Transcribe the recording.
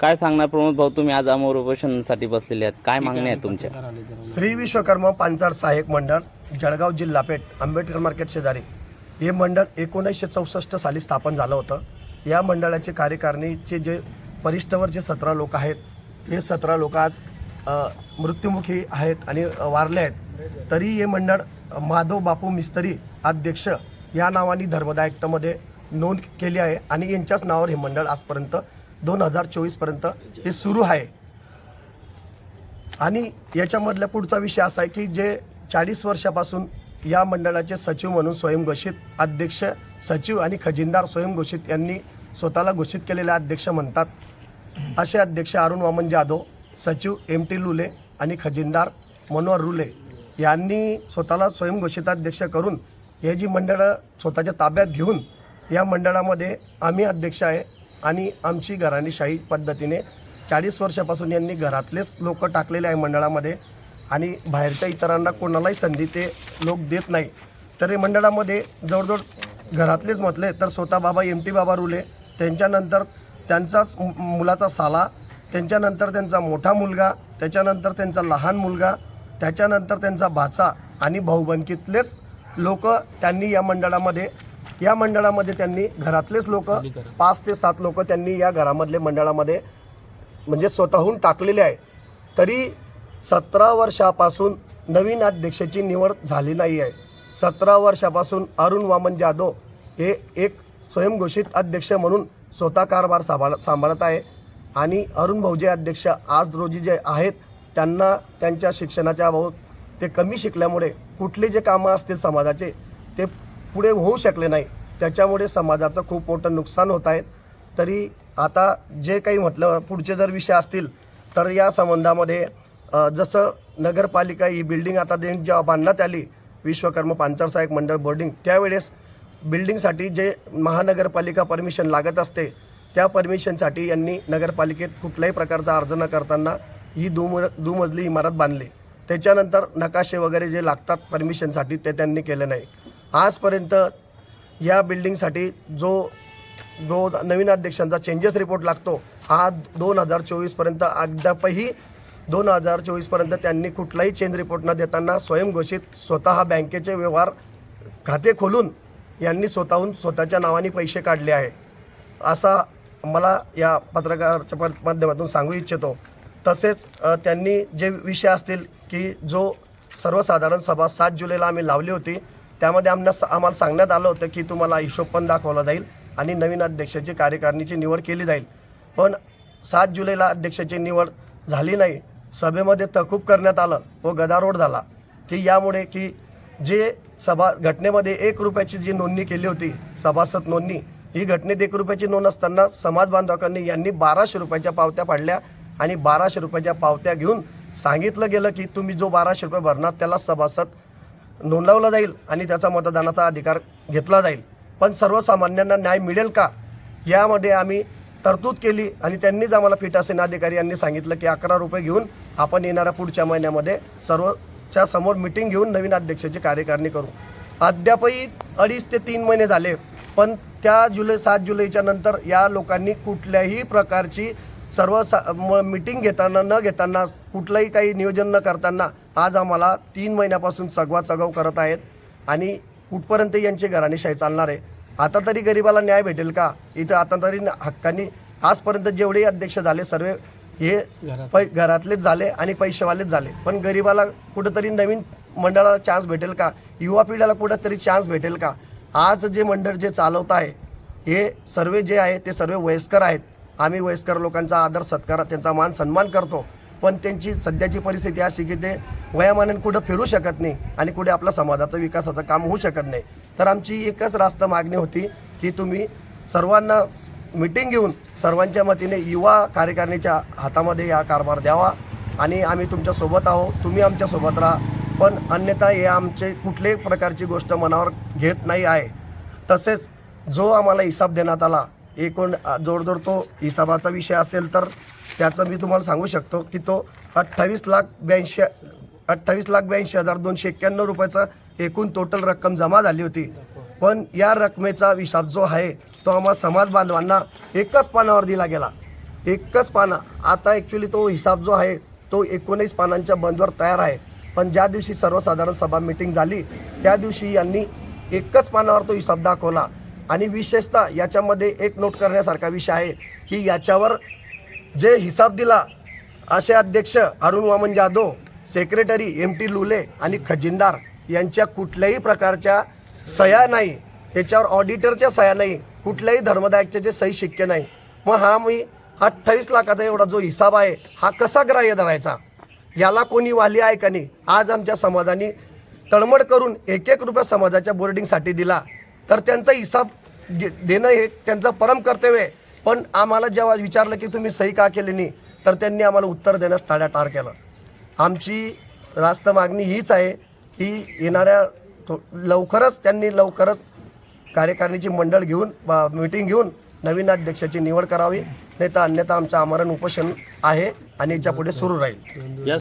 काय सांगणार प्रमोद भाऊ तुम्ही आज अमोर उपोषणासाठी बसलेले आहेत. काय मागण्या आहेत तुमच्या? श्री विश्वकर्मा पांचाळ सहाय्यक मंडळ जळगाव जिल्हा पेठ आंबेडकर मार्केट शेजारी. हे मंडळ एकोणीसशे चौसष्ट साली स्थापन झालं होतं. या मंडळाचे कार्यकारिणीचे जे वरिष्ठवर जे सतरा लोक आहेत हे सतरा लोक आज मृत्युमुखी आहेत आणि वारले आहेत. तरी हे मंडळ माधव बापू मिस्त्री अध्यक्ष या नावाने धर्मदायिकतामध्ये नोंद केली आहे आणि यांच्याच नावावर हे मंडळ आजपर्यंत दोन हजार चोवीसपर्यंत हे सुरू आहे. आणि याच्यामधला पुढचा विषय असा आहे की जे चाळीस वर्षापासून या मंडळाचे सचिव म्हणून स्वयंघोषित अध्यक्ष सचिव आणि खजिनदार स्वयंघोषित यांनी स्वतःला घोषित केलेले अध्यक्ष म्हणतात. असे अध्यक्ष अरुण वामन जाधव सचिव एम टी लुले आणि खजिनदार मनोहर रुले यांनी स्वतःला स्वयंघोषित अध्यक्ष करून हे जी मंडळं स्वतःच्या ताब्यात घेऊन या मंडळामध्ये आम्ही अध्यक्ष आहे आणि आमची घराणीशाही पद्धतीने चाळीस वर्षापासून यांनी घरातलेच लोक टाकलेले आहे मंडळामध्ये. आणि बाहेरच्या इतरांना कोणालाही संधी ते लोक देत नाही. तर हे मंडळामध्ये जवळजवळ घरातलेच म्हटले तर स्वतः बाबा एम टी बाबा रुले त्यांच्यानंतर त्यांचाच मु- मुलाचा साला त्यांच्यानंतर त्यांचा मोठा मुलगा त्याच्यानंतर त्यांचा लहान मुलगा त्याच्यानंतर त्यांचा भाचा आणि भाऊबंकीतलेच लोक त्यांनी या मंडळामध्ये या मंडळामध्ये त्यांनी घरातलेच लोक पाच ते सात लोक त्यांनी या घरामधले मंडळामध्ये म्हणजे स्वतःहून टाकलेले आहे. तरी सतरा वर्षापासून नवीन अध्यक्षाची निवड झाली नाही आहे. सतरा वर्षापासून अरुण वामन जाधव हे एक स्वयंघोषित अध्यक्ष म्हणून स्वतः कारभार सांभाळ सांभाळत आहे. आणि अरुण भाऊजे अध्यक्ष आज रोजी जे आहेत त्यांना त्यांच्या शिक्षणाच्या अभावात ते कमी शिकल्यामुळे कुठले जे कामं असतील समाजाचे ते पुढे होऊ शकले नाही. त्याच्यामुळे समाजाचं खूप मोठं नुकसान होत आहे. तरी आता जे काही म्हटलं पुढचे जर विषय असतील तर या संबंधामध्ये जसं नगरपालिका ही बिल्डिंग आता दे- जेव्हा बांधण्यात आली विश्वकर्म पांचाळ सहाय्यक मंडळ बोर्डिंग त्यावेळेस बिल्डिंगसाठी जे महानगरपालिका परमिशन लागत असते त्या परमिशनसाठी यांनी नगरपालिकेत कुठल्याही प्रकारचा अर्ज न करताना ही दुम दुमजली इमारत बांधली. त्याच्यानंतर नकाशे वगैरे जे लागतात परमिशनसाठी ते त्यांनी केले नाही. आजपर्यंत या बिल्डिंगसाठी जो जो नवीन अध्यक्षांचा चेंजेस रिपोर्ट लागतो हा दोन हजार चोवीसपर्यंत अद्यापही दोन हजार चोवीसपर्यंत त्यांनी कुठलाही चेंज रिपोर्ट न देताना स्वयंघोषित स्वतः बँकेचे व्यवहार खाते खोलून यांनी स्वतःहून स्वतःच्या नावाने पैसे काढले आहे. असा मला या पत्रकाराच्या माध्यमातून सांगू इच्छितो. तसेच त्यांनी जे विषय असतील की जो सर्वसाधारण सभा सात जुलैला आम्ही लावली होती त्यामध्ये आम्हाला आम्हाला सांगण्यात आलं होतं की तुम्हाला हिशोब पण दाखवला जाईल आणि नवीन अध्यक्षाची कार्यकारिणीची निवड केली जाईल. पण सात जुलैला अध्यक्षाची निवड झाली नाही. सभेमध्ये तकूब करण्यात आलं व गदारोळ झाला की यामुळे की जे सभा घटनेमध्ये एक रुपयाची जी नोंदणी केली होती सभासद नोंदणी ही घटनेत एक रुपयाची नोंद असताना समाज बांधवांनी यांनी बाराशे रुपयाच्या पावत्या पाडल्या आणि बाराशे रुपयाच्या पावत्या घेऊन सांगितलं गेलं की तुम्ही जो बाराशे रुपये भरणार त्याला सभासद नोंदवला जाईल आणि त्याचा मतदानाचा अधिकार घेतला जाईल. पण सर्वसामान्यांना न्याय मिळेल का? यामध्ये आम्ही तरतूद केली आणि त्यांनीच आम्हाला पीठासीन अधिकारी यांनी सांगितलं की अकरा रुपये घेऊन आपण येणाऱ्या पुढच्या महिन्यामध्ये सर्वच्या समोर मिटिंग घेऊन नवीन अध्यक्षाची कार्यकारणी करू. अद्यापही अडीच ते तीन महिने झाले पण त्या जुलै सात जुलैच्या नंतर या लोकांनी कुठल्याही प्रकारची सर्व सा मिटिंग घेताना न घेताना कुठलंही काही नियोजन न करताना आज आम्हाला तीन महिन्यापासून चगवा चगव करत आहेत आणि कुठपर्यंत यांची घराणीशाही चालणार आहे? आता तरी गरिबाला न्याय भेटेल का? इथं आता तरी हक्कानी आजपर्यंत जेवढेही अध्यक्ष झाले सर्व हे पै घरातलेच झाले आणि पैसेवालेच झाले. पण गरिबाला कुठंतरी नवीन मंडळाला चान्स भेटेल का? युवा पिढीला कुठंतरी चान्स भेटेल का? आज जे मंडळ जे चालवत आहे हे सर्व जे आहे ते सर्व वयस्कर आहेत. आम्ही वयस्कर लोकांचा आदर सत्कार त्यांचा मान सन्मान करतो. पण त्यांची सध्याची परिस्थिती अशी की ते वयामानाने कुठं फिरू शकत नाही आणि कुठे आपल्या समाजाचं विकासाचं काम होऊ शकत नाही. तर आमची एकच रास्त मागणी होती की तुम्ही सर्वांना मिटिंग घेऊन सर्वांच्या मतीने युवा कार्यकारिणीच्या हातामध्ये हा कारभार द्यावा आणि आम्ही तुमच्यासोबत आहोत तुम्ही आमच्यासोबत राहा. पण अन्यथा हे आमचे कुठल्याही प्रकारची गोष्ट मनावर घेत नाही आहे. तसेच जो आम्हाला हिसाब देण्यात आला एकूण जोडजोड तो हिसाबाचा विषय असेल तर त्याचं मी तुम्हाला सांगू शकतो की तो अठ्ठावीस लाख ब्याऐंशी अठ्ठावीस लाख ब्याऐंशी हजार दोनशे एक्क्याण्णव रुपयाचा एकूण टोटल रक्कम जमा झाली होती. पण या रकमेचा हिसाब जो आहे तो आम्हाला समाज बांधवांना एकच पानावर दिला गेला. एकच पाना. आता ॲक्च्युली तो हिसाब जो आहे तो एकोणीस पानांच्या बंदवर तयार आहे. पण ज्या दिवशी सर्वसाधारण सभा मिटिंग झाली त्या दिवशी यांनी एकच पानावर तो हिसाब दाखवला. आणि विशेषतः याच्यामध्ये एक नोट करण्यासारखा विषय आहे की याच्यावर जे हिसाब दिला असे अध्यक्ष Arun Waman Jadhav secretary M T Lule आणि खजिनदार यांच्या कुठल्याही प्रकारच्या सह्या नाही. याच्यावर ऑडिटरच्या सह्या नाही. कुठल्याही धर्मदायकचे सही शिक्के नाही. मग हा मी अठ्ठावीस लाखाचा एवढा जो हिसाब आहे हा कसा ग्राह्य धरायचा? याला कोणी वाली आहे का नाही? आज आमच्या समाजाने तळमळ करून एक एक रुपया समाजाच्या बोर्डिंगसाठी दिला. तर त्यांचा हिसाब देणं हे त्यांचं परम कर्तव्य आहे. पण आम्हाला जेव्हा विचारलं की तुम्ही सही का केली नाही तर त्यांनी आम्हाला उत्तर देण्यास टाळ्याटाळ केलं. आमची रास्त मागणी हीच आहे की येणाऱ्या थो- लवकरच त्यांनी लवकरच कार्यकारिणीची मंडळ घेऊन मीटिंग घेऊन नवीन अध्यक्षाची निवड करावी. नाही तर अन्यथा आमचं आमरण उपोषण आहे आणि याच्यापुढे सुरू राहील. या